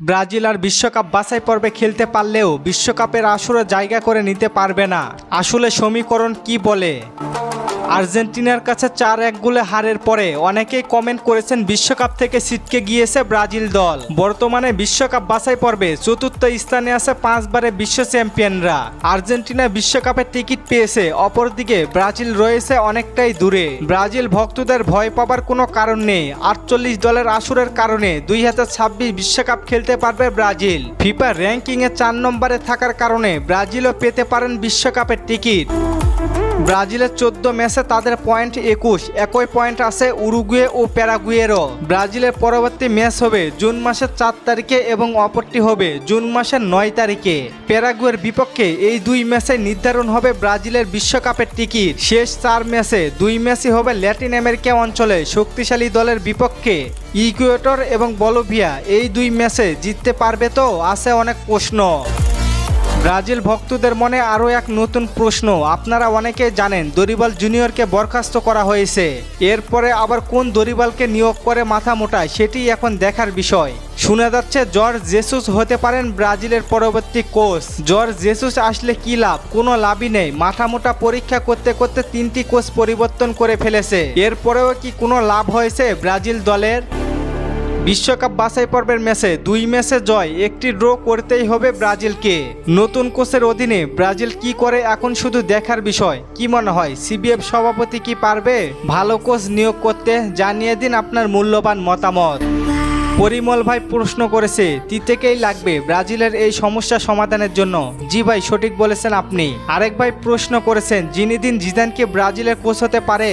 Brazil আর বিশ্বকাপ বাছাই পর্বে খেলতে পারলেও বিশ্বকাপের আসরে জায়গা করে নিতে পারবে না। আসলে সমীকরণ কি বলে? আর্জেন্টিনার কাছে চার এক গোলে হারের পরে অনেকেই কমেন্ট করেছেন বিশ্বকাপ থেকে ছিটকে গিয়েছে ব্রাজিল দল। বর্তমানে বিশ্বকাপ বাছাই পর্বে চতুর্থ স্থানে আছে পাঁচবারে বিশ্ব চ্যাম্পিয়নরা। আর্জেন্টিনা বিশ্বকাপের টিকিট পেয়েছে, অপরদিকে ব্রাজিল রয়েছে অনেকটাই দূরে। ব্রাজিল ভক্তদের ভয় পাবার কোনো কারণ নেই, আটচল্লিশ দলের আসরের কারণে দুই ছাব্বিশ বিশ্বকাপ খেলতে পারবে ব্রাজিল। ফিফা র্যাঙ্কিংয়ে চার নম্বরে থাকার কারণে ব্রাজিলও পেতে পারেন বিশ্বকাপের টিকিট। ব্রাজিলের চোদ্দ ম্যাচে তাদের পয়েন্ট একুশ। একই পয়েন্ট আছে উরুগুয়ে ও প্যারাগুয়েরও। ব্রাজিলের পরবর্তী ম্যাচ হবে জুন মাসের চার তারিখে এবং অপরটি হবে জুন মাসের নয় তারিখে। প্যারাগুয়ের বিপক্ষে এই দুই ম্যাচে নির্ধারণ হবে ব্রাজিলের বিশ্বকাপের টিকিট। শেষ চার ম্যাচে দুই ম্যাচই হবে ল্যাটিন আমেরিকা অঞ্চলে শক্তিশালী দলের বিপক্ষে। ইকুয়েটর এবং বলোভিয়া এই দুই ম্যাচে জিততে পারবে তো? আছে অনেক প্রশ্ন। ব্রাজিল ভক্তদের মনে আরও এক নতুন প্রশ্ন। আপনারা অনেকে জানেন দরিবাল জুনিয়রকে বরখাস্ত করা হয়েছে। এরপরে আবার কোন দরিবালকে নিয়োগ করে মাথা মোটায় সেটি এখন দেখার বিষয়। শোনা যাচ্ছে জর্জ জেসুস হতে পারেন ব্রাজিলের পরবর্তী কোচ। জর্জ জেসুস আসলে কি লাভ? কোনো লাভই নেই। মাথা মোটা পরীক্ষা করতে করতে তিনটি কোচ পরিবর্তন করে ফেলেছে। এরপরেও কি কোনো লাভ হয়েছে ব্রাজিল দলের? বিশ্বকাপ বাছাই পর্বের ম্যাচে দুই ম্যাচে জয়, একটি ড্র করতেই হবে ব্রাজিলকে। নতুন কোচের অধীনে ব্রাজিল কি করে এখন শুধু দেখার বিষয়? কি মনে হয়, সিবিএফ সভাপতি কি পারবে? ভালো কোচ নিয়োগ করতে জানিয়ে দিন আপনার মূল্যবান মতামত। পরিমল ভাই প্রশ্ন করেছে তি থেকেই লাগবে ব্রাজিলের এই সমস্যা সমাধানের জন্য? জি ভাই, সঠিক বলেছেন আপনি। আরেক ভাই প্রশ্ন করেছেন জিনিদিন জিদান কি ব্রাজিলের কোচ হতে পারে?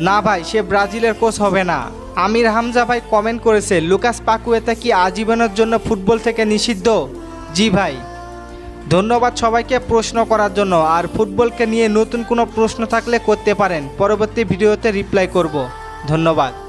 না ভাই, সে ব্রাজিলের কোচ হবে না। আমির হামজা ভাই কমেন্ট করেছে, লুকাস পাকুয়েতা কি আজীবনের জন্য ফুটবল থেকে নিষিদ্ধ? জি ভাই। ধন্যবাদ সবাইকে প্রশ্ন করার জন্য। আর ফুটবলকে নিয়ে নতুন কোনো প্রশ্ন থাকলে করতে পারেন। পরবর্তী ভিডিওতে রিপ্লাই করব। ধন্যবাদ।